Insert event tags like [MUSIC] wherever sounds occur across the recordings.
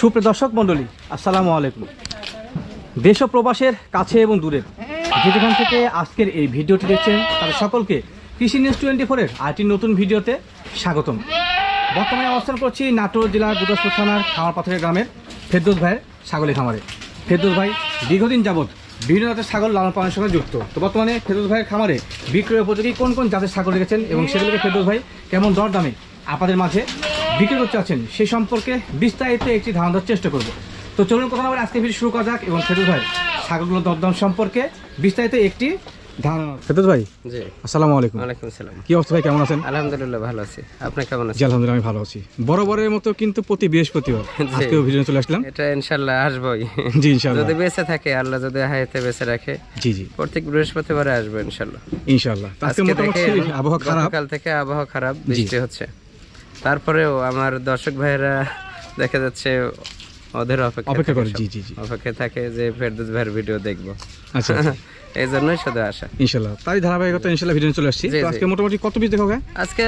সুপ্রিয় দর্শক মণ্ডলী, আসসালামু আলাইকুম। দেশ প্রবাসের কাছে এবং দূরের যেখান থেকে আজকের এই ভিডিওটি দেখছেন, তাদের সকলকে কৃষি নিউজ টোয়েন্টি ফোরের আরেকটি নতুন ভিডিওতে স্বাগতম। বর্তমানে অবস্থান করছি নাটোর জেলার গুদাসপুর থানার খামার পাথরের গ্রামের ফেরদৌস ভাইয়ের ছাগলের খামারে। ফেরদৌস ভাই, দীর্ঘদিন যাবৎ বিভিন্ন জাতের ছাগল লালন পালনের সঙ্গে যুক্ত। তো বর্তমানে ফেরদৌস ভাইয়ের খামারে বিক্রয় উপযোগী কোন কোন জাতের ছাগল রেখেছেন এবং সেগুলোকে ফেরদৌস ভাই কেমন দর দামে আপনাদের মাঝে বিক্রি করতে চাচ্ছেন সেই সম্পর্কে বিস্তারিত একটি ধারণা দেওয়ার চেষ্টা করব। তো চলুন কথা বলে আজকে ভিডিও শুরু করা যাক এবং ফেরদৌস ভাই ছাগলগুলোর দরদাম সম্পর্কে বিস্তারিত একটি ধারণা ফেরদৌস ভাই জি। আসসালামু আলাইকুম। ওয়ালাইকুম সালাম। কি অবস্থা ভাই কেমন আছেন? আলহামদুলিল্লাহ ভালো আছি। আপনি কেমন আছেন? আলহামদুলিল্লাহ আমি ভালো আছি। বরাবরের মতো কিন্তু প্রতি বৃহস্পতিবার আজকেও ভিডিও চলে আসলাম। এটা ইনশাল্লাহ আসবোই। জি ইনশাআল্লাহ। যদি বেঁচে থাকে আল্লাহ যদি হায়াতে বেঁচে রাখে জি জি। প্রত্যেক বৃহস্পতিবারে আসব ইনশাল্লাহ ইনশাআল্লাহ। আজকে আজকে মোটামুটি আবহাওয়া খারাপ। গতকাল থেকে আবহাওয়া খারাপ বৃষ্টি হচ্ছে। তারপরেও আমার দর্শক ভাইয়েরা দেখা যাচ্ছে ওদের অপেক্ষা অপেক্ষা করে জি জি জি। অপেক্ষা থাকে যে ফেরদৌস ভাইয়ের ভিডিও দেখব। আচ্ছা আচ্ছা। [LAUGHS] এই জন্যই শুধু আসা। ইনশাআল্লাহ তাই ধারাবাহিকতা ইনশাআল্লাহ ভিডিও চলে আসছি। তো আজকে মোটামুটি কত পিস দেখাবে আজকে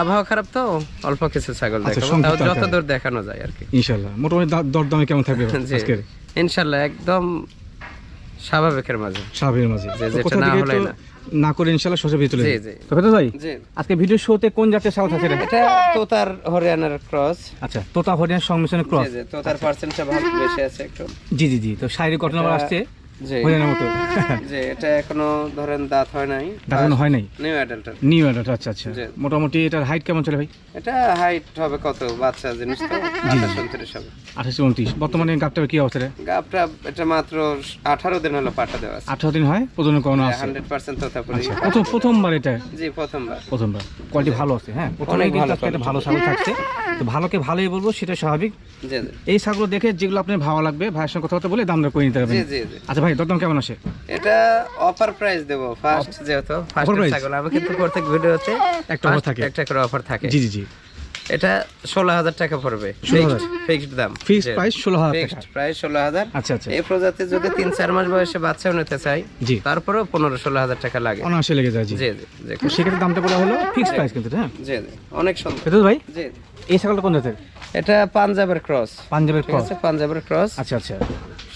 আবহাওয়া খারাপ তো অল্প কিছু ছাগল আচ্ছা, দেখাবো। তাও দেখানো যায় আর কি। ইনশাআল্লাহ মোটামুটি দরদামে কেমন থাকবে [LAUGHS] ইনশাল্লাহ একদম স্বাভাবিকের মাঝে। স্বাভাবিকের মাঝে। যেটা না তো না। না করে ইনশাল্লাহ সোজা ভিতরে চলে জি, যাই। তো ভাই আজকে ভিডিও শোতে কোন জাতের ছাগল থাকে এটা তোতার হরিয়ানার ক্রস। আচ্ছা তোতা হরিয়ানার সংমিশ্রণের ক্রস। জি জি তোতার পার্সেন্টটা ভালো বেশি আছে একটু। জি জি জি তো শারীরিক ঘটনা আসছে। হরিয়ানার মতো। [LAUGHS] যে এটা এখনও ধরেন দাঁত হয় নাই। দেখানো হয় নাই? নিউ অ্যাডাল্টার নিউ অ্যাডাল্ট আচ্ছা আচ্ছা। মোটামুটি এটার হাইট কেমন চলে ভাই? এটা হাইট হবে কত? বাচ্চা জিনিস তো আঠাশ উনত্রিশ হবে। আঠাশ উনত্রিশ। বর্তমানে গাপটা কি অবস্থা গাবটা এটা মাত্র আঠারো দিন হলো পাঠা দেওয়া আছে। আঠারো দিন হয়? প্রজনন করানো আছে? হান্ড্রেড পার্সেন্ট তোতাপুরি আচ্ছা প্রথম প্রথমবার এটা? জি প্রথমবার। প্রথমবার। কোয়ালিটি ভালো আছে হ্যাঁ? প্রথমে কিন্তু ভালো একটা ভালো ছাগল থাকছে। তো ভালোকে ভালোই বলব সেটা স্বাভাবিক। এই ছাগল দেখে যেগুলো আপনার ভালো লাগবে ভাইয়ের সঙ্গে কথা বলতে বলে দাম দর করে নিতে পারবেন। আচ্ছা ভাই দরদাম কেমন আসে এটা অফার প্রাইস দেবো ফার্স্ট যেহেতু ফার্স্ট ছাগল। আমি কিন্তু প্রত্যেক ভিডিওতে একটা অফার থাকে। একটা করে অফার থাকে। জি জি জি। এটা ষোলো হাজার টাকা পড়বে। ফিক্সড দাম। ফিক্স প্রাইস ষোলো হাজার ফিক্সড প্রাইস ষোলো হাজার। আচ্ছা আচ্ছা। এই যদি তিন চার মাস বয়সে বাচ্চাও নিতে চাই জি। তারপরেও পনেরো ষোলো হাজার টাকা লাগে। অনায়াসে লেগে যায় জি। জি সেক্ষেত্রে দামটা বলা হলো ফিক্স প্রাইস কিন্তু হ্যাঁ? জি জি। অনেক ভাই জি। এই ছাগলটা কোন জাতের? এটা পাঞ্জাবের ক্রস। পাঞ্জাবের ক্রস। পাঞ্জাবের ক্রস। আচ্ছা আচ্ছা।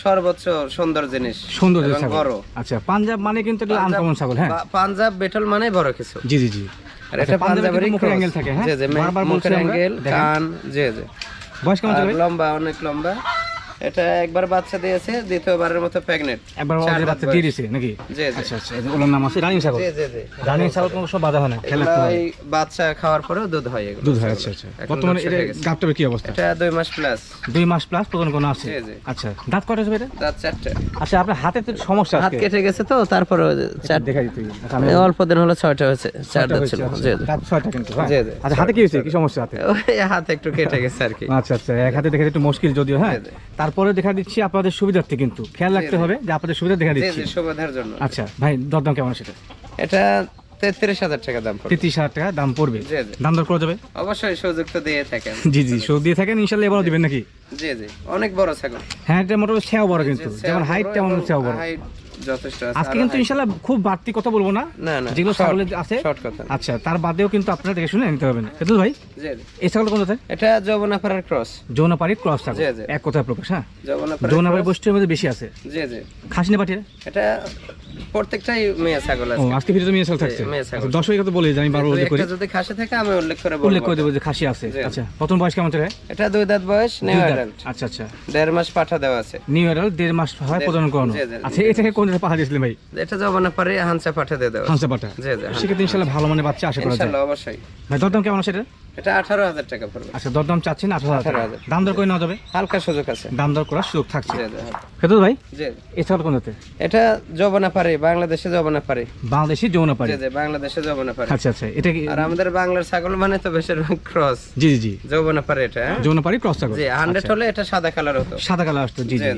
সর্বোচ্চ সুন্দর জিনিস সুন্দর ছাগল। বড়। আচ্ছা পাঞ্জাব মানে কিন্তু আনকমন ছাগল হ্যাঁ? পাঞ্জাব বেটল মানে বড় কিছু। জি জি জি। আর আচ্ছা, এটা পাঞ্জাবের মুখের অ্যাঙ্গেল থাকে হ্যাঁ? জি জি মুখের অ্যাঙ্গেল কান জি জি। বয়স কেমন লম্বা অনেক লম্বা। এটা একবার বাচ্চা দিয়েছে দ্বিতীয়বারের মতো প্রেগনেন্ট একবার বাচ্চা দিয়ে দিছে নাকি? জি আচ্ছা আচ্ছা ওগুলোর নাম আছে রানিং ছাগল? জি জি জি। রানিং ছাগল কোনো সব বাধা হয় না খেলা এই বাচ্চা খাওয়ার পরেও দুধ হয় এগুলো। দুধ হয় আচ্ছা আচ্ছা। বর্তমানে এটা কি অবস্থা? এটা দুই মাস প্লাস দুই মাস প্লাস প্রজন কোনো আছে? জি, জি। আচ্ছা দাঁত কটা হবে এটা? দাঁত চারটে। আচ্ছা আপনার হাতে তো সমস্যা হাত কেটে গেছে তো তারপরে চার দেখা দিতে আচ্ছা আমি অল্প দিন হলো ছয়টা হয়েছে চার দাঁত ছিল। আচ্ছা। জি জি। দাঁত ছয়টা কিন্তু হ্যাঁ? জি, জি। আচ্ছা হাতে কি হয়েছে? কি সমস্যা হাতে? হাত একটু কেটে গেছে আর কি। আচ্ছা আচ্ছা এক হাতে দেখা একটু মুশকিল যদিও হ্যাঁ। তারপরে দেখা দিচ্ছি আপনাদের সুবিধার্থে কিন্তু। খেয়াল রাখতে হবে যে আপনাদের সুবিধা দেখা দিচ্ছি। সুবিধার জন্য। আচ্ছা ভাই দরদাম কেমন সেটা এটা? তেত্রিশ হাজার টাকা দাম তেত্রিশ হাজার টাকা দাম পড়বে। দাম দর করা যাবে? অবশ্যই সুযোগ তো দিয়ে থাকেন। জি জি দিয়ে থাকেন ইনশাল্লাহ এবারও দিবেন নাকি? জি জি অনেক বড় ছাগল। হ্যাঁ এটা মোটামুটি বড় কিন্তু। যেমন হাইট তেমন ছেও বড়। হাইট যথেষ্ট আছে। আজকে কিন্তু ইনশাল্লাহ খুব বাড়তি কথা বলব না। না না যেগুলো ছাগলের আছে। শর্ট কথা। আচ্ছা তার বাদেও কিন্তু আপনারা দেখে শুনে নিতে পারবেন কিন্তু ভাই জি জি। এই ছাগল কোন জাতের? এটা যৌবনাপাড়ার ক্রস। যৌনাপাড়ি ক্রস ছাগল। জি, জি। এক কথায় প্রকাশ হ্যাঁ? যৌবনাপাড়া যৌনাপাড়ি বৈশিষ্ট্যের মধ্যে বেশি আছে। জি জি। খাসি না পাঠিয়ে এটা প্রত্যেকটাই মেয়ে ছাগল আছে। আজকে ভিডিওতে মেয়ে ছাগল থাকছে। মেয়ে ছাগল। আচ্ছা, দর্শকের কথা বলে যে আমি বারো উল্লেখ করি। যদি খাসে থাকে আমি উল্লেখ করে উল্লেখ করে দেবো যে খাসি আছে। আচ্ছা প্রথম বয়স কেমন চলে এটা দুই দাঁত বয়স নিউ অ্যাডাল্ট আচ্ছা আচ্ছা। দেড় মাস পাঠা দেওয়া আছে। নিউ অ্যাডাল্ট দেড় মাস হয় প্রজনন করানো। আচ্ছা এটাকে কোন দিয়েছিলেন ভাই? এটা হানসা পাঠা দিয়ে দেওয়া আছে। পাঠা জি জি সেক্ষেত্রে ইনশাল্লাহ ভালো মানে বাচ্চা আসে করা যায়। ইনশাল্লাহ অবশ্যই। ভাই দরদাম কেমন আছে এটা এটা আঠারো হাজার টাকা পড়বে। আচ্ছা দরদাম চাচ্ছেন আঠারো হাজার টাকা। 18,000 দাম দর করে নেওয়া যাবে? হালকা সুযোগ আছে। দাম দর করার সুযোগ থাকছে। জি ভাই এছাড়া কোন এটা বাংলাদেশে যৌবনাপাড়ে বাংলাদেশি যৌনাপাড়ি জি জি বাংলাদেশে যৌবনাপাড়ে আচ্ছা আচ্ছা এটা কি আর আমাদের বাংলার ছাগল মানে তো বেশিরভাগ ক্রস জি জি জি। যৌবনাপাড়ে এটা হ্যাঁ? যৌনাপাড়ি ক্রস ছাগল। জি হান্ড্রেড হলে এটা সাদা কালার হতো। সাদা কালার আসতো জি জি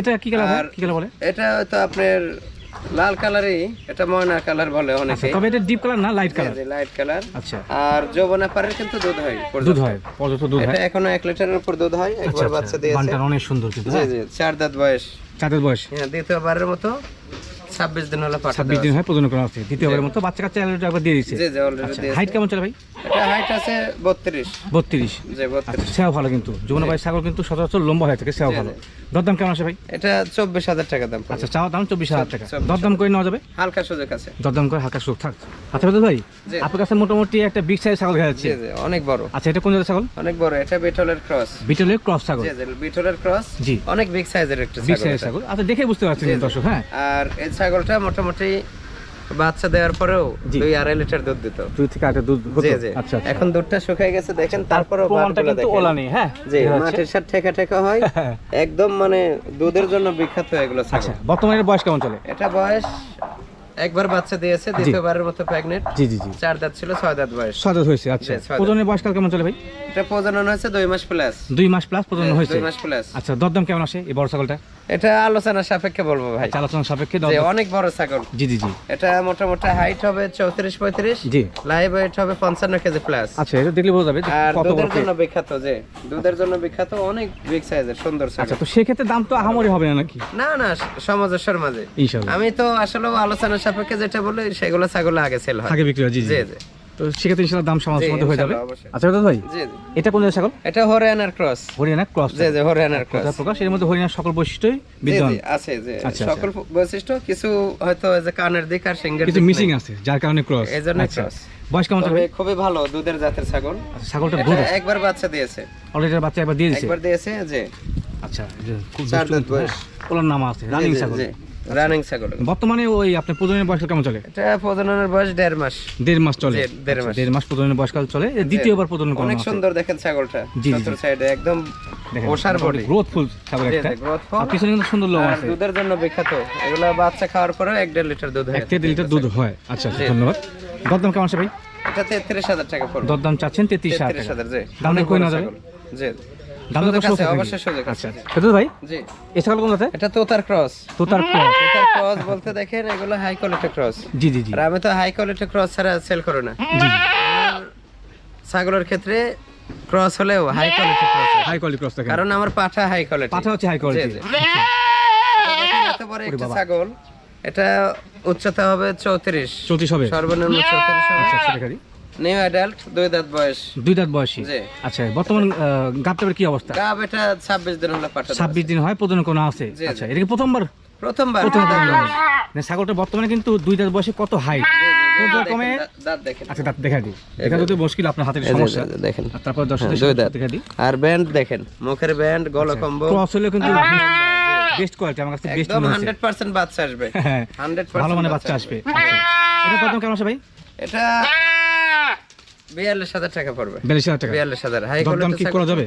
এটা কি কালার কি কালার বলে? এটা হয়তো আপনার লাল কালারই এটা ময়না কালার বলে আচ্ছা অনেকে। তবে এটা ডিপ কালার না লাইট কালার লাইট কালার আচ্ছা। আর যৌবনাপাড়ের কিন্তু দুধ হয় দুধ হয় পর্যাপ্ত দুধ এটা হয় এখনও এক লিটারের উপর দুধ হয় আচ্ছা একবার বাচ্চা দিয়েছে। বানটা অনেক সুন্দর কিন্তু জি জি চার দাঁত বয়স। চাঁদের বয়স। হ্যাঁ দ্বিতীয়বারের মতো। ছাব্বিশ দিন হলে পাঠা ছাব্বিশ দিন হয় প্রজনন করা আছে দ্বিতীয়বারের মতো বাচ্চা কাচ্চা already একবার দিয়ে দিচ্ছে জি জি অলরেডি আচ্ছা হাইট কেমন চলে ভাই? এটা হাইট আছে বত্রিশ। বত্রিশ। জি বত্রিশ। আচ্ছা সেও ভালো কিন্তু। যমুনা ভাই ছাগল কিন্তু সচরাচর লম্বা হয়ে থাকে সেও ভালো। দরদাম কেমন আছে ভাই? এটা চব্বিশ হাজার টাকা দাম আচ্ছা চাওয়া দাম চব্বিশ হাজার টাকা। দরদাম করে নেওয়া যাবে? হালকা সুযোগ আছে। দরদাম করে হালকা সুখ থাক। আচ্ছা ভাই আপনার কাছে মোটামুটি একটা বিগ সাইজ ছাগল যাচ্ছে। জি জি অনেক বড়। আচ্ছা এটা কোন জাতের ছাগল? অনেক বড় এটা বিটলের ক্রস। বিটলের ক্রস ছাগল। জি জি বিটলের ক্রস। জি। অনেক বিগ সাইজের একটা ছাগল সাইজ এটা। ছাগল। আচ্ছা দেখে বুঝতে পারছেন। দর্শক হ্যাঁ। আর এই ছাগলটা মোটামুটি বাচ্চা দেওয়ার পরেও দুই আড়াই লিটার দুধ দিত। দুই থেকে আটটা দুধ হতো? জি জি। আচ্ছা আচ্ছা। এখন দুধটা শুকিয়ে গেছে দেখেন তারপরেও প্রমাণটা কিন্তু দেখেন। ওলা নেই হ্যাঁ? জি মাটির সাথে ঠেকা ঠেকা হয়। [LAUGHS] একদম মানে দুধের জন্য বিখ্যাত এগুলো আচ্ছা বর্তমানে বয়স কেমন চলে? এটা বয়স একবার বাচ্চা দিয়েছে দ্বিতীয়বারের মতো প্রেগনেন্ট জি জি জি। চার দাঁত ছিল ছয় দাঁত বয়স। ছয় দাঁত হয়েছে আচ্ছা। দাঁত। প্রজনের বয়সকাল কেমন চলে ভাই? এটা প্রজনন হয়েছে দুই মাস প্লাস দুই মাস প্লাস প্রজনন হয়েছে? দুই মাস প্লাস আচ্ছা দরদাম কেমন আসে এই বড় ছাগলটা এটা আলোচনার সাপেক্ষে বলব ভাই। চালাচন সাপেক্ষে অনেক বড় ছাগল। জি জি জি। এটা মোটামুটি হাইট হবে চৌত্রিশ পঁয়ত্রিশ জি। লাইভ ওয়েট হবে পঞ্চান্ন কেজি প্লাস আচ্ছা এটা দেখলে বোঝা যাবে আর দুধের জন্য বিখ্যাত যে দুধের জন্য বিখ্যাত অনেক বিগ সাইজের সুন্দর ছাগল। আচ্ছা তো সেক্ষেত্রে দাম তো আহামরি হবে না নাকি? না না সমাজের মাঝে। আমি তো আসলে আলোচনার সাপেক্ষে যেটা বলি সেগুলো ছাগল আগে সেল হয়। আগে বিক্রি হয় জি জি। তো সেক্ষেত্রে ইনশাল্লাহ দাম সমাজ মধ্যে হয়ে যাবে। আচ্ছা দাদা ভাই জি জি। এটা কোন ছাগল? এটা হরিয়ানার ক্রস। হরিয়ানা ক্রস জি জি হরিয়ানার ক্রস। কথা প্রকাশ এর মধ্যে হরিয়ানার সকল বৈশিষ্ট্যই বিদ্যমান জি আছে যে আচ্ছা, সকল বৈশিষ্ট্য কিছু হয়তো যে কানের দিক আর সিংহের কিছু মিসিং আছে যার কারণে ক্রস এই জন্য আচ্ছা। cross। বয়স কেমন চলবে খুবই ভালো দুধের জাতের ছাগল। আচ্ছা ছাগলটা দুধ একবার বাচ্চা দিয়েছে। অলরেডি বাচ্চা একবার দিয়ে দিছে একবার দিয়েছে যে আচ্ছা খুব চার দাঁত বয়স। হ্যাঁ। ওলার নাম আছে রানিং ছাগল। রানিং ছাগল। বর্তমানে ওই আপনার প্রজননের বয়সকাল কেমন চলে? এটা প্রজননের বয়স দেড় মাস। দেড় মাস চলে? দেড় আচ্ছা, মাস। দেড় মাস প্রজননের বয়সকাল চলে। দ্বিতীয়বার প্রজনন করানো অনেক সুন্দর দেখেন ছাগলটা চতুর সাইডে একদম বডি গ্রোথফুল ছাগল একটা। আর পিছনে কিন্তু সুন্দর লোম আছে। দুধের জন্য বিখ্যাত। এগুলা বাচ্চা খাওয়ার পরে এক দেড় লিটার দুধ হয় এক থেকে দেড় লিটার দুধ হয়। আচ্ছা আচ্ছা ধন্যবাদ। দরদাম কেমন আছে ভাই? এটা তেত্রিশ হাজার টাকা পড়বে। দরদাম চাচ্ছেন তেত্রিশ হাজার তেত্রিশ টাকা। হাজার জি। দাম করে বড় নেওয়া যাবে? জি। দাম দর সুযোগ করে আছে, সুযোগ অবশ্যই সুযোগ আচ্ছা আচ্ছা ভাই? জি। এই কোন আছে? এটা তোতার ক্রস। তো ক্রস। তোতার ক্রস বলতে দেখেন এগুলো হাই কোয়ালিটি ক্রস। জি জি জি। আর আমি তো হাই কোয়ালিটি ক্রস ছাড়া সেল করি না। জি। ছাগলের ক্ষেত্রে ক্রস হলেও high quality cross high quality cross থাকে কারণ আমার পাঠা হাই কোয়ালিটি পাঠা হচ্ছে হাই কোয়ালিটি জি, জি। এত বড় একটা ছাগল এটা উচ্চতা হবে চৌত্রিশ। চৌত্রিশ হবে। সর্বনিম্ন চৌত্রিশ হবে। আচ্ছা আচ্ছা নিউ অ্যাডাল্ট দুই দাঁত বয়স। দুই দাঁত বয়সী? আচ্ছা বর্তমান গাবটার কি অবস্থা? গাব এটা ছাব্বিশ দিন হলে দেওয়া ছাব্বিশ দিন হয় প্রজনন কোনো আছে। আচ্ছা এটা কি প্রথমবার। প্রথমবার। প্রথম জি, জি, মানে ছাগলটা বর্তমানে কিন্তু দুই দাঁত বয়সে কত হাই জি, জি, কোন জি, রকমে দাঁত- দাঁত দেখেন। আচ্ছা দাঁত দেখা দিই। মুশকিল আপনার হাতের সমস্যা। দেখেন। তারপর দর্শকদের হ্যাঁ, দুই দাঁত। দেখা দিই। আর ব্যান্ড দেখেন মুখের ব্যান্ড গলা ক্রস হলেও কিন্তু বেস্ট কোয়ালিটি আমার কাছে বেস্ট মনে হচ্ছে। বাচ্চা আসবে। হ্যাঁ হান্ড্রেড ভালো মানে বাচ্চা আসবে। আচ্ছা। এটা কত কেমন আছে ভাই? এটা বিয়াল্লিশ হাজার টাকা পড়বে। বিয়াল্লিশ হাজার টাকা? বিয়াল্লিশ হাজার। হাই দরদাম কি করা যাবে?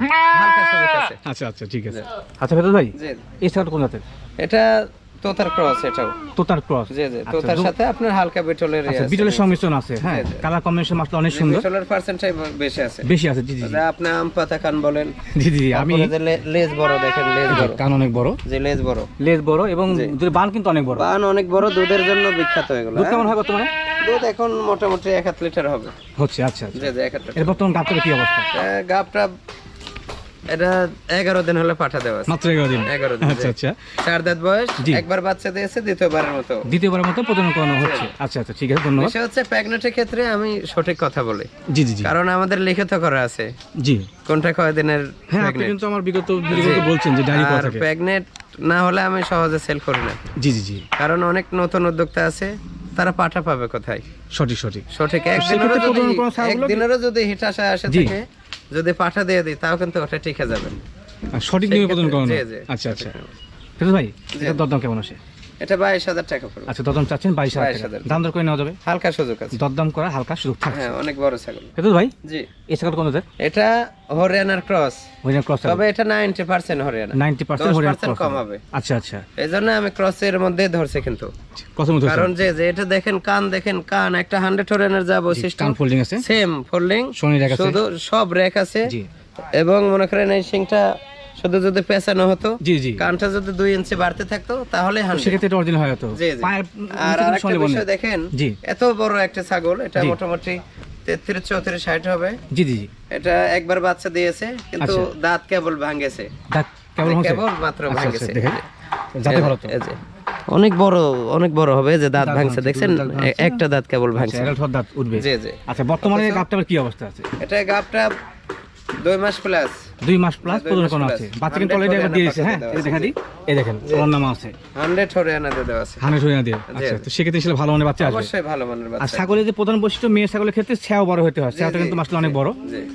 আচ্ছা আচ্ছা ঠিক আছে। আচ্ছা ভেতর ভাই জি। কোন জাতের? এটা তোতার ক্রস এটাও। তোতার ক্রস। জি জি আচ্ছা, তোতার সাথে আপনার হালকা বিটলের বিটলের সংমিশ্রণ আছে হ্যাঁ জি, জি। কালার কম্বিনেশন মাসটা অনেক সুন্দর। বিটলের পার্সেন্টটাই বেশি আছে। বেশি আছে জি জি জি। আপনি আম পাতা খান বলেন। [LAUGHS] জি জি জি, আমি লেজ বড় দেখেন লেজ বড়। কান অনেক বড়। যে লেজ বড়। লেজ বড় এবং দুধের বান কিন্তু অনেক বড়। বান অনেক বড় দুধের জন্য বিখ্যাত এগুলো। দুধ? কেমন হয় বর্তমানে? দুধ এখন মোটামুটি এক হাত লিটার হবে। হচ্ছে আচ্ছা আচ্ছা। জি জি এক হাত এর বর্তমান গাবটার কি অবস্থা? গাবটা এটা এগারো দিন হলে পাঠা দেওয়া মাত্র এগারো দিন? এগারো দিন আচ্ছা আচ্ছা। চার দাঁত বয়স একবার বাচ্চা দিয়েছে দ্বিতীয়বারের মতো। দ্বিতীয়বারের মতো প্রজনন করানো হচ্ছে। আচ্ছা আচ্ছা ঠিক আছে ধন্যবাদ। বিষয় হচ্ছে প্রেগনেন্টের ক্ষেত্রে আমি সঠিক কথা বলি। জি জি জি। কারণ আমাদের লিখিত করা আছে। জি। কোনটা কয় দিনের হ্যাঁ আপনি কিন্তু আমার বিগত বলছেন যে ডায়েরি করা প্রেগনেন্ট না হলে আমি সহজে সেল করি না। জি জি জি। কারণ অনেক নতুন উদ্যোক্তা আছে তারা পাঠা পাবে কোথায়? সঠিক সঠিক। সঠিক। একদিনেরও যদি একদিনেরও যদি হিট আসা আসে। থেকে যদি পাঠা দিয়ে দিই তাও কিন্তু ওটা টিকে যাবে। সঠিক নিয়মে প্রদান করানো। আচ্ছা আচ্ছা। ভাই দরদাম কেমন আসে এটা বাইশ হাজার টাকা পড়বে। আচ্ছা দরদাম চাচ্ছেন বাইশ হাজার দাম দর করে নেওয়া যাবে? হালকা সুযোগ আছে। দরদাম করা হালকা সুযোগ থাকে। হ্যাঁ অনেক বড় ছাগল। ফিরোজ ভাই? জি। এই ছাগল কোন জাতের? এটা হরিয়ানার ক্রস। হরিয়ানা ক্রস তবে এটা ninety percent Haryana. Ninety percent Haryana cross কম হবে। আচ্ছা আচ্ছা। আমি ক্রসের মধ্যে ধরছি কিন্তু। কারণ যে যে এটা দেখেন কান দেখেন কান। একটা হান্ড্রেড হরিয়ানার যা বৈশিষ্ট্য কান ফোল্ডিং আছে। সেম ফোল্ডিং শনি রেখা আছে। শুধু সব র্যাক আছে। জি। এবং মনে করেন এই সিংটা শুধু যদি পেঁচানো হতো জি জি। কানটা যদি দুই ইঞ্চি বাড়তে থাকতো তাহলে সেক্ষেত্রে অরিজিনাল হয় তো জি জি। পায়ের আর আরেকটা বিষয় দেখেন এত বড় একটা ছাগল এটা মোটামুটি তেত্রিশ চৌত্রিশ ষাট হবে। জি জি জি। এটা একবার বাচ্চা দিয়েছে কিন্তু আচ্ছা। দাঁত কেবল ভাঙেছে। দাঁত কেমন হচ্ছে কেবল মাত্র আচ্ছা, আচ্ছা, ভাঙেছে। যাতে ভালো তো। অনেক বড় অনেক বড় হবে যে দাঁত ভাঙছে। দেখছেন একটা দাঁত কেবল ভাঙছে। দাঁত উঠবে। জি জি। আচ্ছা বর্তমানে গাবটার কি অবস্থা আছে? এটা গাবটা দুই মাস প্লাস দুই মাস প্লাস। আছে। বাচ্চা কিন্তু অলরেডি একবার দিয়ে দিয়েছে হ্যাঁ? এই দেওয়া দেখা দিই এই দেখেন ওর নাম আছে। হান্ড্রেড হরিয়ানা দিয়ে দেওয়া আছে। হানের হয়ে দিয়ে আচ্ছা তো সেক্ষেত্রে ছিল ভালো মানের বাচ্চা আসবে। অবশ্যই ভালো মানের আর ছাগলের যে প্রধান বৈশিষ্ট্য মেয়ে ছাগলের ক্ষেত্রে ছাও বড় হতে হয়। ছাওটা কিন্তু মাসলে অনেক বড়।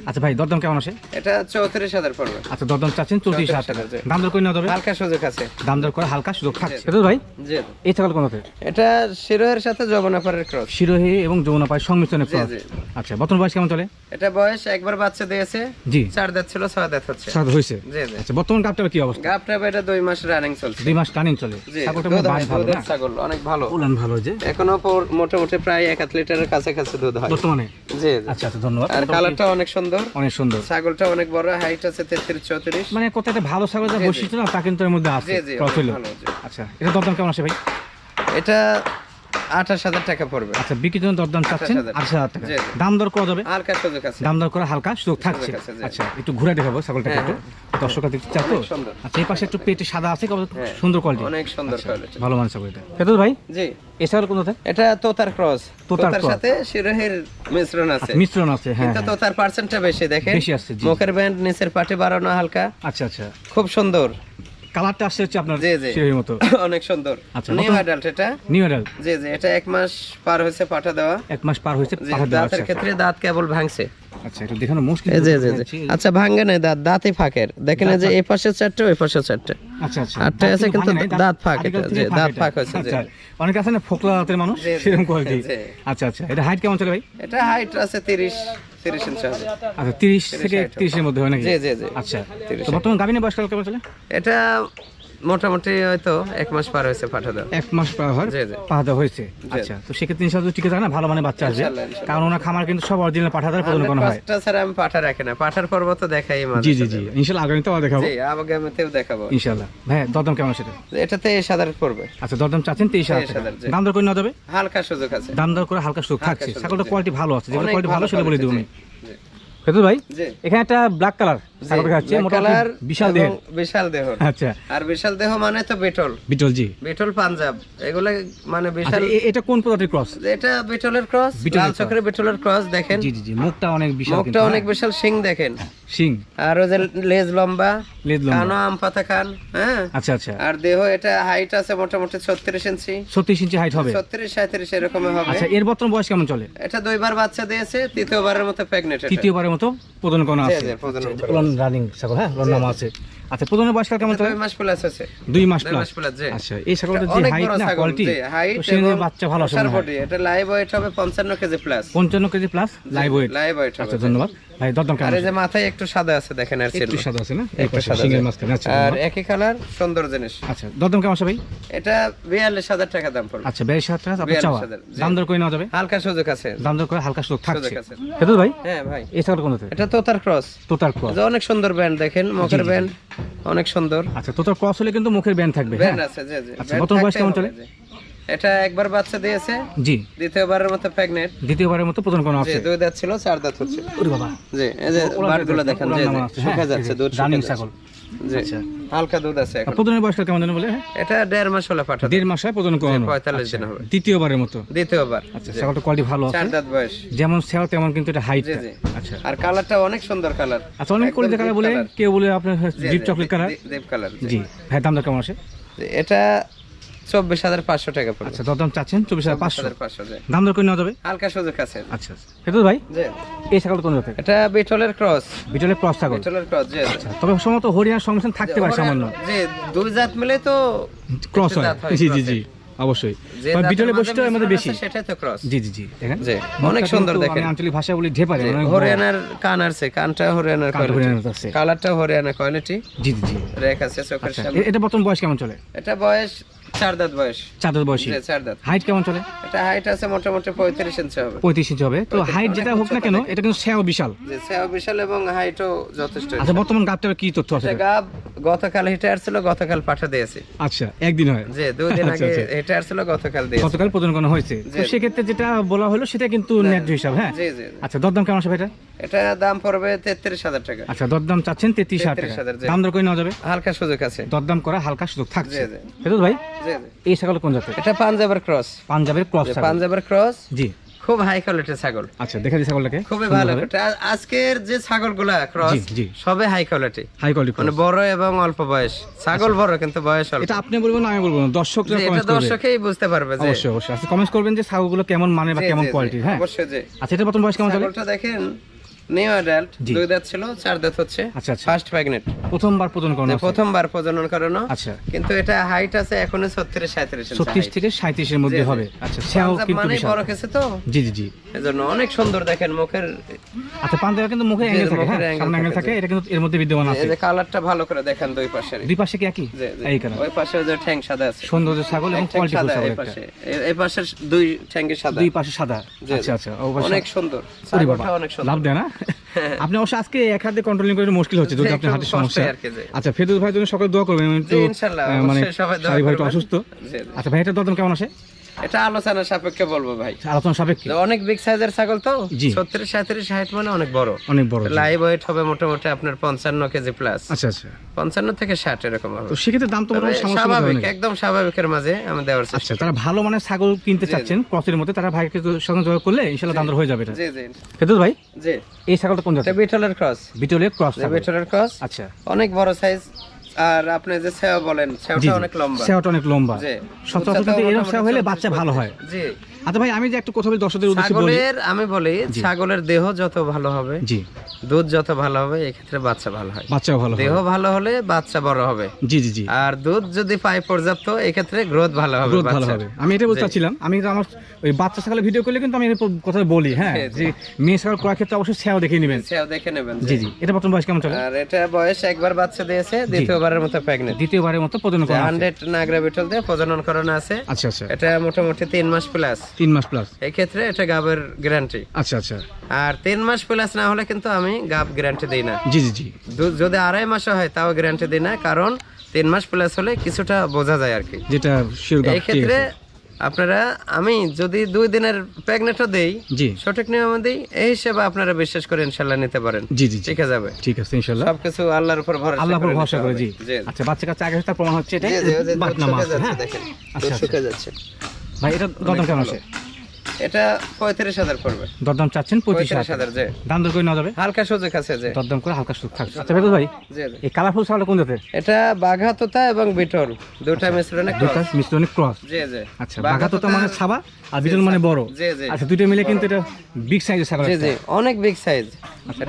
আচ্ছা ভাই দরদাম কেমন আসে? এটা চৌত্রিশ হাজার পড়বে। আচ্ছা দরদাম চাচ্ছেন চৌত্রিশ হাজার টাকা। 34,000 দাম দর করে নেওয়া যাবে? হালকা সুযোগ আছে। দাম দর করে হালকা সুযোগ থাকছে সেটা ভাই? জি। এই ছাগল কোনতে এটা শিরোয়ের সাথে যবনাপাড়ের ক্রস। শিরোহী এবং যমুনা পায় সংমিশ্রণে ক্রস। আচ্ছা বর্তমান বয়স কেমন চলে? এটা বয়স একবার বাচ্চা দিয়েছে। জি। চার দাঁত ছিল ছয় দাঁত হচ্ছে। সাত হয়েছে জি জি। আচ্ছা বর্তমান কাপটা কি অবস্থা? গাবটা এটা দুই মাস রানিং চলছে। দুই মাস টানিং চলে। ছাগলটা দুধ ভালো না? ছাগল অনেক ভালো। উলান ভালো যে? এখনও মোটামুটি প্রায় এক আধ লিটারের কাছাকাছি দুধ হয়। বর্তমানে? জি জি। আচ্ছা আচ্ছা ধন্যবাদ। আর কালারটা অনেক সুন্দর। অনেক সুন্দর। ছাগলটা অনেক বড় হাইট আছে তেত্রিশ চৌত্রিশ। মানে কত একটা ভালো ছাগল যা। বৈশিষ্ট্য না তা কিন্তু এর মধ্যে আছে। জি জি। আচ্ছা এটা দরদাম কেমন আসে ভাই? এটা আঠাশ হাজার টাকা পড়বে। আচ্ছা বিক্রির জন্য দরদাম চাচ্ছেন? আঠাশ হাজার টাকা। জি, জি। দাম দর করা যাবে হালকা সুযোগ আছে। দাম দর করে হালকা সুযোগ থাকছে। আচ্ছা একটু ঘুরে দেখাবো ছাগলটাকে হ্যাঁ, একটু। দর্শকরা দেখতে চাও তো? আচ্ছা এই পাশে একটু পেটে সাদা আছে হ্যাঁ, সুন্দর কোয়ালিটি অনেক সুন্দর কোয়ালিটি ভালো মানের ছাগল এটা ফেরদৌস ভাই? জি। এই ছাগল কোন এটা তোতার ক্রস। তোতার তোতার সাথে শিরোহের মিশ্রণ আছে। আচ্ছা, মিশ্রণ আছে হ্যাঁ কিন্তু তোতার পার্সেন্টটা বেশি দেখেন। বেশি আসছে, জি। মুখের ব্যান্ড নিচের পাটি বাড়ানো হালকা। আচ্ছা আচ্ছা। খুব সুন্দর। কালারটা আসছে হচ্ছে আপনার জি, জি। সেই মতো। [LAUGHS] অনেক সুন্দর। আচ্ছা, নিউ নতুন- অ্যাডাল্ট এটা? নিউ অ্যাডাল্ট জি জি এটা এক মাস পার হয়েছে পাঠা দেওয়া। এক মাস পার হয়েছে পাঠা দেওয়া দাঁতের আচ্ছা। ক্ষেত্রে দাঁত কেবল ভাঙছে। আচ্ছা একটু দেখানো মুশকিল যে জি জি। আচ্ছা ভাঙে নাই দাঁত দাঁতই ফাঁকের। দেখেন যে এই পাশে চারটে ওই পাশে চারটে। আচ্ছা আচ্ছা। আটটা আছে কিন্তু দাঁত ফাঁক এটা, জি, দাঁত ফাঁক হয়েছে, জি। আচ্ছা আছে না ফোকলা দাঁতের মানুষ জি, জি, সেরকম কোয়ালিটি? আচ্ছা আচ্ছা। এটা হাইট কেমন চলে ভাই? এটা হাইট আছে তিরিশ। তিরিশ ইঞ্চি হবে আচ্ছা তিরিশ থেকে। তিরিশের মধ্যে হয় নাকি? জি জি জি। আচ্ছা 30 তো বর্তমান গাভিনের বয়স কাল কেমন চলে? এটা মোটামুটি হয়তো এক মাস পার হয়েছে পাঠা দেওয়া এক মাস পার হয় জি। পাঠা দেওয়া হয়েছে? আচ্ছা তো সেক্ষেত্রে ইনশাল্লাহ টিকে থাকে না? ভালো মানে বাচ্চা আসবে। কারণ ওনার খামার কিন্তু সব অরিজিনাল পাঠা দ্বারা প্রদান করা হয়। ছাড়া আমি পাঠা রাখি না। পাঠার পর্ব তো দেখাই জি জি। জি। ইনশাল্লাহ আগামীতে আবার দেখাবো। জি আগামীতেও দেখাবো। ইনশাল্লাহ ভাই দরদাম কেমন সেটা? এটাতে সাধারণ পড়বে। আচ্ছা দরদাম চাচ্ছেন তেইশ হাজার 23,000 টাকা। জি। দাম দর করে নেওয়া যাবে? হালকা সুযোগ আছে। দাম দর করে হালকা সুযোগ। থাকছে ছাগলটা কোয়ালিটি ভালো আছে। যেগুলো কোয়ালিটি ভালো সেটা বলে দেবো আমি। ভাই এখানে একটা ব্ল্যাক কালার ছাগল দেখা মোটামুটি বিশাল দেহ। বিশাল দেহ। আচ্ছা। আর বিশাল দেহ মানে তো বিটল। বিটল জি। বিটল পাঞ্জাব। এগুলো মানে আচ্ছা বিশাল এটা কোন প্রজাতির ক্রস? এটা বিটলের ক্রস লাল চক্রের বিটলের ক্রস দেখেন। জি জি জি মুখটা অনেক বিশাল মুখটা অনেক বিশাল সিং দেখেন। সিং আর ওই যে লেজ লম্বা। লেজ লম্বা। কানো আম পাতা খান হ্যাঁ। আচ্ছা আচ্ছা। আর দেহ এটা হাইট আছে মোটামুটি ছত্রিশ ইঞ্চি। ছত্রিশ ইঞ্চি হাইট হবে। ছত্রিশ সাঁত্রিশ এরকম হবে। আচ্ছা এর বর্তমান বয়স কেমন চলে? এটা দুইবার বাচ্চা দিয়েছে তৃতীয়বারের মতো প্রেগনেন্ট তৃতীয়বারের মতো প্রদান করা আছে। প্রজনন রানিং ছাগল হ্যাঁ? উলান নাম আছে আচ্ছা প্রদানের বয়স কাল কেমন চলে? দুই মাস প্লাস আছে। দুই মাস প্লাস আচ্ছা এই ছাগলটা যে হাইট না কোয়ালিটি হাইট সেই বাচ্চা ভালো। বডি এটা লাইভ ওয়েট হবে পঞ্চান্ন কেজি প্লাস পঞ্চান্ন KG plus live weight live weight আচ্ছা ধন্যবাদ। ভাই দরদাম আর কেমন এই যে মাথায় একটু সাদা আছে দেখেন আর একটু সাদা আছে না? একটু সাদা আছে। মাঝখানে আচ্ছা আর একই কালার সুন্দর জিনিস। আচ্ছা দরদাম কেমন আছে ভাই? এটা বিয়াল্লিশ হাজার টাকা দাম পড়বে। আচ্ছা বিয়াল্লিশ হাজার টাকা আপনার বিয়াল্লিশ চাওয়া? দাম দর করে নেওয়া যাবে? হালকা সুযোগ আছে। দাম দর করে হালকা সুযোগ থাকছে। আছে। ফেতুল ভাই? হ্যাঁ ভাই। এই ছাগল কোনতে এটা তোতার ক্রস তোতার ক্রস অনেক সুন্দর ব্যান্ড দেখেন জি। ব্যান্ড অনেক সুন্দর। আচ্ছা তোতার ক্রস হলে কিন্তু মুখের ব্যান্ড থাকবে ব্যান্ড আছে জি জি। আচ্ছা, কত বয়স কেমন চলে? এটা একবার বাচ্চা দিয়েছে জি। দ্বিতীয়বারের মতো প্রেগন্যান্ট দ্বিতীয়বারের মতো প্রথম কোন আছে দুই দাঁত ছিল চার দাঁত হচ্ছে ওরে বাবা। জি এই যে বারগুলো দেখেন, জি জি। হ্যাঁ, শুকা যাচ্ছে দুধ শুকা ছাগল। আচ্ছা হালকা দুধ আছে এখন। কেমন বলে? হ্যাঁ? এটা দেড় মাস হলে পাঠা দেড় মাসে করানো? দিন হবে। দ্বিতীয়বারের মতো? দ্বিতীয়বার। আচ্ছা ছাগলটা কোয়ালিটি ভালো আছে? চার দাঁত বয়স। যেমন সেও তেমন কিন্তু এটা হাইট আচ্ছা। আর কালারটা অনেক সুন্দর কালার আচ্ছা অনেক কোয়ালিটি বলে কেউ বলে আপনার ডিপ চকলেট কালার কালার জি। ভাই দাম দর কেমন আছে? এটা চব্বিশ হাজার পাঁচশো টাকা পড়বে। আচ্ছা দরদাম চাচ্ছেন চব্বিশ হাজার পাঁচশো। পাঁচশো দাম দর করে নেওয়া যাবে? হালকা সুযোগ আছে। আচ্ছা ফেতুল ভাই? এই ছাগল কোন জাতের? এটা বিটলের ক্রস। বিটলের ক্রস ছাগল। বিটলের ক্রস জি জি। আচ্ছা তবে সম্ভবত হরিয়ানার সংমিশ্রণ থাকতে পারে সামান্য। জি দুই জাত মিলে তো ক্রস হয়। জি জি জি অবশ্যই। যে তবে জাতের বিটলের মাঝে বৈশিষ্ট্য এর মধ্যে বেশি। সেটাই তো ক্রস। জি জি জি দেখেন জি অনেক সুন্দর দেখেন। আঞ্চলিক ভাষা বলি ঢেপারে জি, হরিয়ানার কান আছে কানটা হরিয়ানার কোয়ালিটি। কালারটা হরিয়ানা কোয়ালিটি জি জি জি। রেখ আছে চোখের আচ্ছা সামনে। এটা বর্তমান বয়স কেমন চলে? এটা বয়স চার দাঁত বয়স। চাঁদের বয়সী। চার দাঁত। হাইট কেমন চলে? এটা হাইট আছে মোটামুটি পঁয়ত্রিশ ইঞ্চি হবে। পঁয়ত্রিশ ইঞ্চি হবে। তো হাইট যেটা হোক না কেন এটা কিন্তু সেও বিশাল। সেও বিশাল এবং হাইটও যথেষ্ট আচ্ছা বর্তমান গাবটার কি তথ্য আছে? গাব গতকাল হেঁটে আসছিল গতকাল পাঠা দিয়েছি। আচ্ছা একদিন হয়। যে দুই দিন আচ্ছা, আগে। আসছিল গতকাল দিয়েছি। গতকাল প্রদান করা হয়েছে। তো সেক্ষেত্রে যেটা বলা হলো সেটা কিন্তু ন্যায্য হিসাব হ্যাঁ? জি জি জি। আচ্ছা দরদাম কেমন আসবে এটা এটা দাম পড়বে তেত্রিশ হাজার টাকা। আচ্ছা দরদাম চাচ্ছেন তেত্রিশ হাজার টাকা। 33,000 দাম দর করে নেওয়া যাবে? হালকা সুযোগ আছে। দরদাম করা হালকা সুযোগ থাকছে। ভাই? এই ছাগল কোন জাতের? এটা পাঞ্জাবের ক্রস। পাঞ্জাবের ক্রস পাঞ্জাবের ক্রস। জি। খুব হাই কোয়ালিটির ছাগল। আচ্ছা দেখা দিই ছাগলটাকে। খুবই ভালো। আজকের যে ছাগলগুলা ক্রস। সবে হাই কোয়ালিটি হাই কোয়ালিটি মানে বড় এবং অল্প বয়স। ছাগল বড় কিন্তু বয়স অল্প। এটা আপনি বলবেন না আমি বলব না। দর্শকরা এটা দর্শকেই বুঝতে পারবে যে অবশ্যই অবশ্যই। আচ্ছা কমেন্ট করবেন যে ছাগলগুলো কেমন মানে বা কেমন কোয়ালিটির হ্যাঁ? অবশ্যই যে আচ্ছা এটা বর্তমান বয়স কেমন ছাগলটা দেখেন নিউ অ্যাডাল্ট দুই দাঁত ছিল চার দাঁত হচ্ছে। আচ্ছা আচ্ছা। ফার্স্ট প্রেগনেন্ট প্রথমবার প্রদান করানো প্রথমবার প্রজনন করানো। আচ্ছা। কিন্তু এটা হাইট আছে এখনও ছত্রিশ সাঁত্রিশ ছত্রিশ থেকে সাঁত্রিশের মধ্যে জি, জি। হবে। আচ্ছা সেও কিন্তু মানে বিশাল। বড় কেছে তো। জি জি জি। এজন্য অনেক সুন্দর দেখেন মুখের। আচ্ছা পান্তারা কিন্তু মুখে অ্যাঙ্গেল থাকে হ্যাঁ? সামনে অ্যাঙ্গেল থাকে, থাকে এটা কিন্তু এর মধ্যে বিদ্যমান আছে এই যে কালারটা ভালো করে দেখেন দুই পাশের দুই পাশে কি একই। এই ওই পাশে যে ঠ্যাং সাদা আছে। ছাগল এবং কোয়ালিটি সাদা এই পাশে। এই- দুই ঠ্যাঙ্গে সাদা। দুই পাশে সাদা। আচ্ছা আচ্ছা অনেক সুন্দর। ছাগলটা অনেক সুন্দর। লাভ দেয় না? [LAUGHS] আপনি অবশ্য আজকে এক হাতে কন্ট্রোলিং করে মুশকিল হচ্ছে যদি আপনার হাতে সমস্যা। আচ্ছা ফেরদৌস ভাই জন্য সকালে দোয়া করবেন মানে সবাই দোয়া একটু অসুস্থ। আচ্ছা ভাই এটা দরদাম কেমন আসে এটা আলোচনা সাপেক্ষে বলব ভাই। আলোচনা সাপেক্ষে? অনেক বিগ সাইজের ছাগল তো। ছত্রিশ সাঁত্রিশ হাইট মানে অনেক বড়। অনেক বড় লাইভ ওয়েট হবে মোটামুটি আপনার পঞ্চান্ন কেজি প্লাস আচ্ছা আচ্ছা। পঞ্চান্ন থেকে ষাট এরকম হবে। তো সেক্ষেত্রে দাম তো স্বাভাবিক একদম স্বাভাবিকের মাঝে আমি দেওয়ার চেষ্টা আচ্ছা তারা ভালো মানের ছাগল কিনতে চাচ্ছেন ক্রসের মধ্যে তারা ভাইকে সঙ্গে যোগাযোগ করলে ইনশাল্লাহ দাম হয়ে যাবে এটা। জি জি। ফেরদৌস ভাই জি। এই ছাগলটা কোন জাতের? বিটলের ক্রস বিটলের ক্রস বিটলের ক্রস আচ্ছা। অনেক বড় সাইজ আর আপনি যে সেও বলেন সেওটা অনেক লম্বা। সেওটা অনেক লম্বা। সচরাচর কিন্তু এরকম সেও হলে বাচ্চা ভালো হয়। জি। আচ্ছা ভাই আমি যে একটু কথা বলি দর্শকদের উদ্দেশ্যে বলি। ছাগলের আমি বলি ছাগলের দেহ যত ভালো হবে জি। দুধ যত ভালো হবে এক্ষেত্রে বাচ্চা ভালো হয়। বাচ্চাও ভালো দেহ ভালো হলে বাচ্চা বড় হবে। জি জি জি। আর দুধ যদি পায় পর্যাপ্ত এক্ষেত্রে গ্রোথ ভালো হবে গ্রোথ ভালো হবে। আমি এটা বলতে চাচ্ছিলাম আমি তো আমার ওই বাচ্চা ছাগলের ভিডিও করলে কিন্তু আমি এই কথা বলি হ্যাঁ। যে মেয়ে ছাগল করার ক্ষেত্রে অবশ্যই সেও দেখে নেবেন। সেও দেখে নেবেন জি। জি এটা বর্তমান বয়স কেমন চলে? আর এটা বয়স একবার বাচ্চা দিয়েছে দ্বিতীয়বারের মতো প্রেগনেন্ট দ্বিতীয়বারের মতো প্রজনন করা আছে। হান্ড্রেড নাগরা বিটল দিয়ে প্রজনন করানো আছে। আচ্ছা আচ্ছা। এটা মোটামুটি তিন মাস প্লাস তিন মাস প্লাস এই ক্ষেত্রে এটা গাবের গ্যারান্টি আচ্ছা আচ্ছা। আর তিন মাস প্লাস না হলে কিন্তু আমি গাব গ্যারান্টি দিই না। জি জি জি। যদি আড়াই মাসে হয় তাও গ্যারান্টি দিই না কারণ তিন মাস প্লাস হলে কিছুটা বোঝা যায় আর কি যেটা এই ক্ষেত্রে আপনারা আমি যদি দুই দিনের প্রেগনেটও দেই জি। সঠিক নিয়মে দিই এই হিসেবে আপনারা বিশ্বাস করে ইনশাল্লাহ নিতে পারেন। জি জি ঠিক যাবে ঠিক আছে ইনশাল্লাহ সবকিছু আল্লাহর উপর ভরসা আল্লাহ উপর ভরসা করে জি। আচ্ছা বাচ্চা কাছে আগে প্রমাণ হচ্ছে এটা হ্যাঁ? দেখেন। আচ্ছা, আচ্ছা। শুকে যাচ্ছে। ভাই এটা দরদাম কেমন আছে? এটা পঁয়ত্রিশ হাজার পড়বে। দরদাম চাচ্ছেন পঁয়ত্রিশ পঁয়ত্রিশ হাজার হাজার যে দাম দর করে নেওয়া যাবে? হালকা সুযোগ আছে যে দরদাম করে হালকা সুখ থাকছে। আচ্ছা বেদু ভাই জি, জি। এই কালারফুল ছাগলটা কোন জাতের? এটা বাঘা তোতা এবং বিটল। দুটা মিশ্রণে দুটা cross। ক্রস জি জি। আচ্ছা বাঘাতো তো মানে ছাবা আর বিটল মানে বড়। জি জি। আচ্ছা দুটো মিলে কিন্তু এটা বিগ সাইজের ছাগল জি জি। অনেক বিগ সাইজ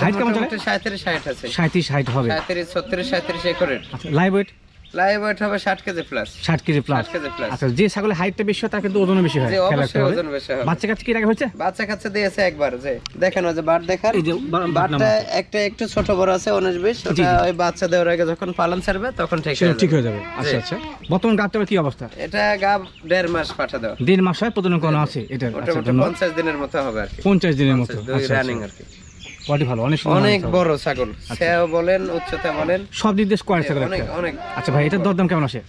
height কেমন চলে? সাঁত্রিশ ষাট আছে। সাঁত্রিশ হাইট হবে। সাঁত্রিশ ছত্রিশ সাঁত্রিশ একরের। আচ্ছা লাইভ ওয়েট লাইভ ওয়েট হবে ষাট কেজি প্লাস ষাট কেজি প্লাস ষাট কেজি প্লাস আচ্ছা যে ছাগলের হাইটটা বেশি হয় তার কিন্তু ওজনও বেশি হয় জি খেয়াল রাখতে অবশ্যই ওজন বেশি হবে। বাচ্চা কাছে কি রাখা হচ্ছে বাচ্চা কাচ্চা দিয়েছে একবার যে দেখেন ওই যে বাট দেখার এই যে বা- একটা একটু ছোট বড় আছে ওটা ওই বাচ্চা দেওয়ার আগে যখন পালন ছাড়বে তখন ঠিক হয়ে ঠিক যাবে। হয়ে যাবে। আচ্ছা আচ্ছা। বর্তমান কি অবস্থা? এটা গাব দেড় মাস পাঠা দেওয়া। দেড় মাস হয় আছে এটা আচ্ছা পঞ্চাশ দিনের মতো হবে আর কি। পঞ্চাশ দিনের মতো আচ্ছা রানিং আর কি। কোয়ালিটি ভালো অনেক অনেক বড় ছাগল। সেও বলেন উচ্চতা বলেন। সব দিয়ে স্কোয়ার ছাগল অনেক অনেক। আচ্ছা ভাই এটার দরদাম কেমন আসে?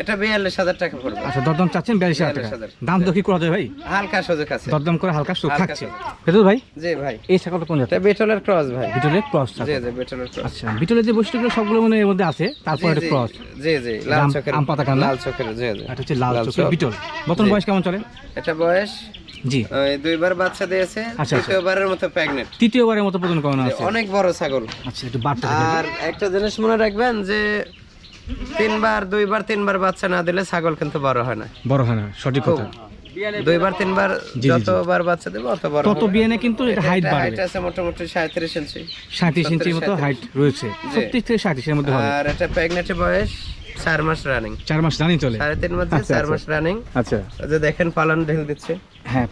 এটা বিয়াল্লিশ হাজার টাকা পড়বে। আচ্ছা দরদাম চাচ্ছেন বিয়াল্লিশ হাজার টাকা। দাম তো কি করা যায় ভাই? হালকা সুযোগ আছে। দরদাম করে হালকা হালকা থাকছে। সুযোগ। ফেরদৌস ভাই জি ভাই। এই ছাগলটা কোন জাতের? এটা বিটলের ক্রস ভাই। বিটলের ক্রস জি জি বিটলের ক্রস। আচ্ছা বিটলের যে বৈশিষ্ট্যগুলো সবগুলো মানে এর মধ্যে আছে তারপর একটা ক্রস। জি জি লাল চোখের আম পাতা কান্না? লাল চোখের জি জি। এটা হচ্ছে লাল লাল চোখের বিটল। বর্তমান বয়স কেমন চলে? এটা বয়স জি। দুইবার বাচ্চা দিয়েছে আচ্ছা। তৃতীয়বারের মতো প্রেগনেন্ট তৃতীয়বারের মতো প্রদান করানো আছে অনেক বড় ছাগল। আচ্ছা একটু বাড়তে আর একটা জিনিস মনে রাখবেন যে তিনবার দুইবার তিনবার বাচ্চা না দিলে ছাগল কিন্তু বড় হয় না। বড় হয় না সঠিক কথা। দুইবার তিনবার। যতবার বাচ্চা দেবে অত বড় তত বিয়ানে কিন্তু এটা হাইট হাইট আছে মোটামুটি সাঁত্রিশ ইঞ্চি। সাঁত্রিশ ইঞ্চির মতো হাইট রয়েছে। ছত্রিশ থেকে সাঁত্রিশের মধ্যে হবে। আর এটা প্রেগনেন্টের বয়স চার মাস রানিং চার মাস জানি চলে? সাড়ে তিন মাসে আচ্ছা, চার আচ্ছা। মাস রানিং আচ্ছা যে দেখেন পালন ঢেল দিচ্ছে। হ্যাঁ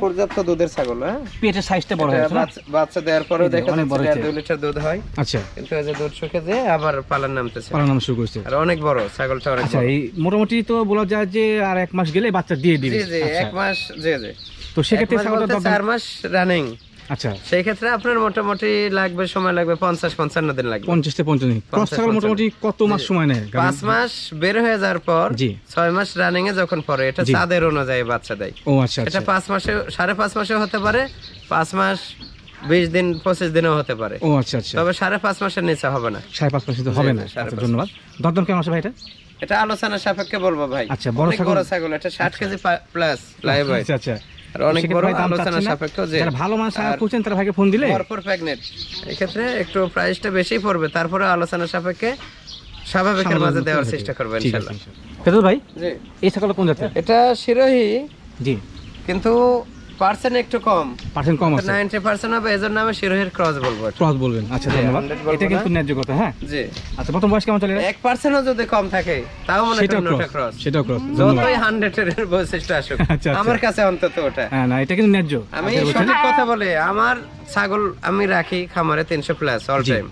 পর্যাপ্ত দুধের ছাগল হ্যাঁ? পেটের সাইজটা বড় হয়েছে বাচ্চা- বাচ্চা দেওয়ার পরেও এই অনেক বড় হয়েছে। দুই লিটার দুধ হয়। আচ্ছা। কিন্তু এই যে দুধ শুকে যে আবার পালন নামতেছে। পালন নাম শুরু করছে। আর অনেক বড় ছাগলটা অনেক আচ্ছা এই মোটামুটি তো বলা যায় যে আর এক মাস গেলে বাচ্চা দিয়ে দিবে। জি জি আচ্ছা। এক মাস জি জি। তো সেক্ষেত্রে ছাগলটা মাস রানিং আচ্ছা। সেই ক্ষেত্রে আপনার মোটামুটি লাগবে সময় লাগবে পঞ্চাশ পঞ্চান্ন দিন লাগবে। পঞ্চাশ থেকে পঞ্চান্ন ক্রস পঞ্চাশ, মোটামুটি কত মাস সময় নেয় পাঁচ মাস বের হয়ে যাওয়ার পর জি। ছয় মাস রানিং এ যখন পরে এটা চাঁদের অনুযায়ী বাচ্চা দেয়। ও আচ্ছা এটা আচ্ছা। পাঁচ মাসে সাড়ে পাঁচ মাসে হতে পারে পাঁচ মাস বিশ দিন পঁচিশ দিনেও হতে পারে। ও আচ্ছা আচ্ছা। তবে সাড়ে পাঁচ মাসের নিচে হবে না। সাড়ে পাঁচ পার্সেন্ট হবে না? আচ্ছা, পাঁচ ধন্যবাদ। দরদাম কেমন আছে ভাই এটা? এটা আলোচনা সাপেক্ষে বলব ভাই। আচ্ছা, বড় ছাগল- এটা ষাট কেজি প্লাস আচ্ছা আচ্ছা। আর অনেক বড় আলোচনা সাপেক্ষ যে ভালো মানুষ খুঁজছেন তারা ভাইকে ফোন দিলে? ভরপুর প্রেগনেন্ট এক্ষেত্রে একটু প্রাইসটা বেশি পড়বে তারপরে আলোচনা সাপেক্ষে স্বাভাবিকের মাঝে দেওয়ার চেষ্টা করবে ঠিক আছে ভাই এই ছাগলটা কোন জাতের? এটা শিরোহী জি। কিন্তু পার্সেন্ট একটু কম। পার্সেন্ট কম আছে। নাইনটি পার্সেন্ট হবে এজন্য আমি শিরোহীর ক্রস বলব ক্রস বলবেন। আচ্ছা ধন্যবাদ। এটা কিন্তু ন্যায্য কথা হ্যাঁ? জি। আচ্ছা প্রথম বয়স কেমন চলে এক পার্সেন্টও যদি কম থাকে তাও মনে করেন ওটা ক্রস ক্রস সেটাও ক্রস যতই হান্ড্রেড এর বৈশিষ্ট্য আসুক [LAUGHS] আচ্ছা, আচ্ছা। আমার কাছে অন্তত ওটা। হ্যাঁ না এটা কিন্তু ন্যায্য। আমি সঠিক কথা বলে আমার ছাগল আমি রাখি খামারে তিনশো প্লাস অল টাইম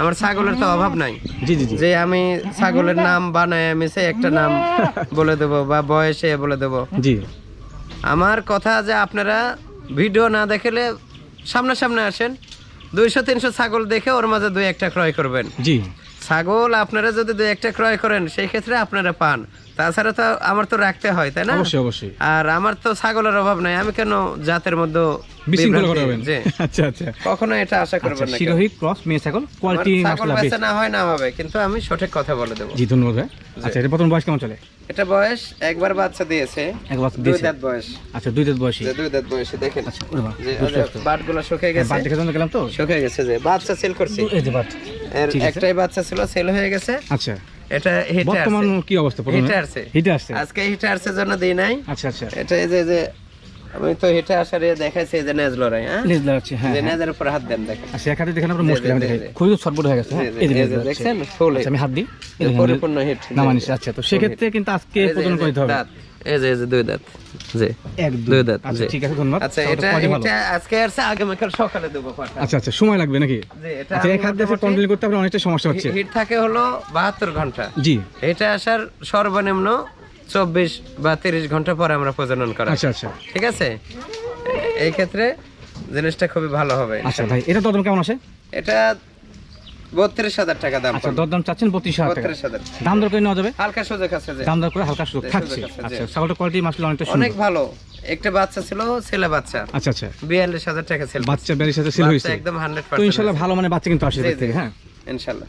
আমার ছাগলের তো অভাব নাই। জি জি যে আমি ছাগলের নাম বানায় আমি সে একটা নাম বলে দেবো বা বয়সে বলে দেবো। জি। আমার কথা যে আপনারা ভিডিও না দেখলে সামনাসামনি আসেন। দুইশো তিনশো ছাগল দেখে ওর মাঝে দুই একটা ক্রয় করবেন। জি। ছাগল আপনারা যদি দুই একটা ক্রয় করেন সেই ক্ষেত্রে আপনারা পান। তাছাড়া তো আমার তো রাখতে হয় তাই না? অবশ্যই অবশ্যই। আর আমার তো ছাগলের অভাব নাই আমি কেন জাতের মধ্যে বিশৃঙ্খলা করাবেন [LAUGHS] আচ্ছা আচ্ছা। কখনো এটা আশা আচ্ছা করবেন না। শিরোহী ক্রস মেয়ে ছাগল কোয়ালিটি ছাগল বেচা না হয় না হবে কিন্তু আমি সঠিক কথা বলে দেবো। জি ধন্যবাদ আচ্ছা এটা প্রথম বয়স কেমন চলে? এটা বয়স একবার বাচ্চা দিয়েছে এক দুই দাঁত বয়স। আচ্ছা দুই দাঁত বয়সী। দুই দাঁত বয়সে দেখেন। বাবা, যে বাটগুলো শুকিয়ে গেছে। বাদ দেখে জন্য গেলাম তো? শুকিয়ে গেছে যে বাচ্চা সেল করছি। এই যে এর একটাই বাচ্চা ছিল সেল হয়ে গেছে। আচ্ছা। এটা হিটার বর্তমান কি অবস্থা? প্রথমে হিটে আসছে হিটে আজকে হিটার আছে জন্য দেই নাই। আচ্ছা আচ্ছা। এটা এই যে আমি তো হিটে আসার ইয়ে দেখাইছি যে নেজ লড়াই হ্যাঁ? লেজ লাগাচ্ছে হ্যাঁ যে হ্যাঁ। নেজের উপর হাত দেন দেখেন। আচ্ছা এক হাতে দেখেন আপনার মুশকিল আমি খুবই হয়ে গেছে হ্যাঁ? এই যে- ফুল আচ্ছা আমি হাত দিই। পরিপূর্ণ হিট নামানিস আচ্ছা তো সেক্ষেত্রে কিন্তু আজকে পূরণ করে দিতে হবে। এই যে এই যে দুই দাঁত জি। এক দুই। দাঁত আচ্ছা ঠিক আছে ধন্যবাদ। আচ্ছা এটা এটা আজকে আসছে আগামীকাল সকালে দেবো আচ্ছা আচ্ছা সময় লাগবে নাকি? জি এটা আচ্ছা এক হাত দিয়ে কন্টিনিউ করতে আপনার অনেকটা সমস্যা হচ্ছে। হিট থাকে হলো বাহাত্তর ঘণ্টা। জি। এটা আসার সর্বনিম্ন চব্বিশ বা তিরিশ ঘণ্টা পরে আমরা প্রজনন করা আচ্ছা আচ্ছা। ঠিক আছে? এই ক্ষেত্রে জিনিসটা খুবই ভালো হবে। আচ্ছা ভাই এটা দরদাম কেমন আছে এটা বত্রিশ হাজার টাকা দাম আচ্ছা দরদাম চাচ্ছেন বত্রিশ হাজার বত্রিশ হাজার। দাম দর করে নেওয়া যাবে? হালকা সুযোগ আছে দাম দর করে হালকা সুযোগ থাকছে। সুযোগ আছে, জি। আচ্ছা ছাগলটা কোয়ালিটি মাসলে অনেকটা অনেক ভালো। একটা বাচ্চা ছিল ছেলে বাচ্চা। আচ্ছা আচ্ছা। বিয়াল্লিশ হাজার টাকা ছেলে বাচ্চা বেরির সাথে সেল হয়েছে। একদম হান্ড্রেড তো ইনশাল্লাহ ভালো মানে বাচ্চা কিন্তু আসে হ্যাঁ। ইনশাল্লাহ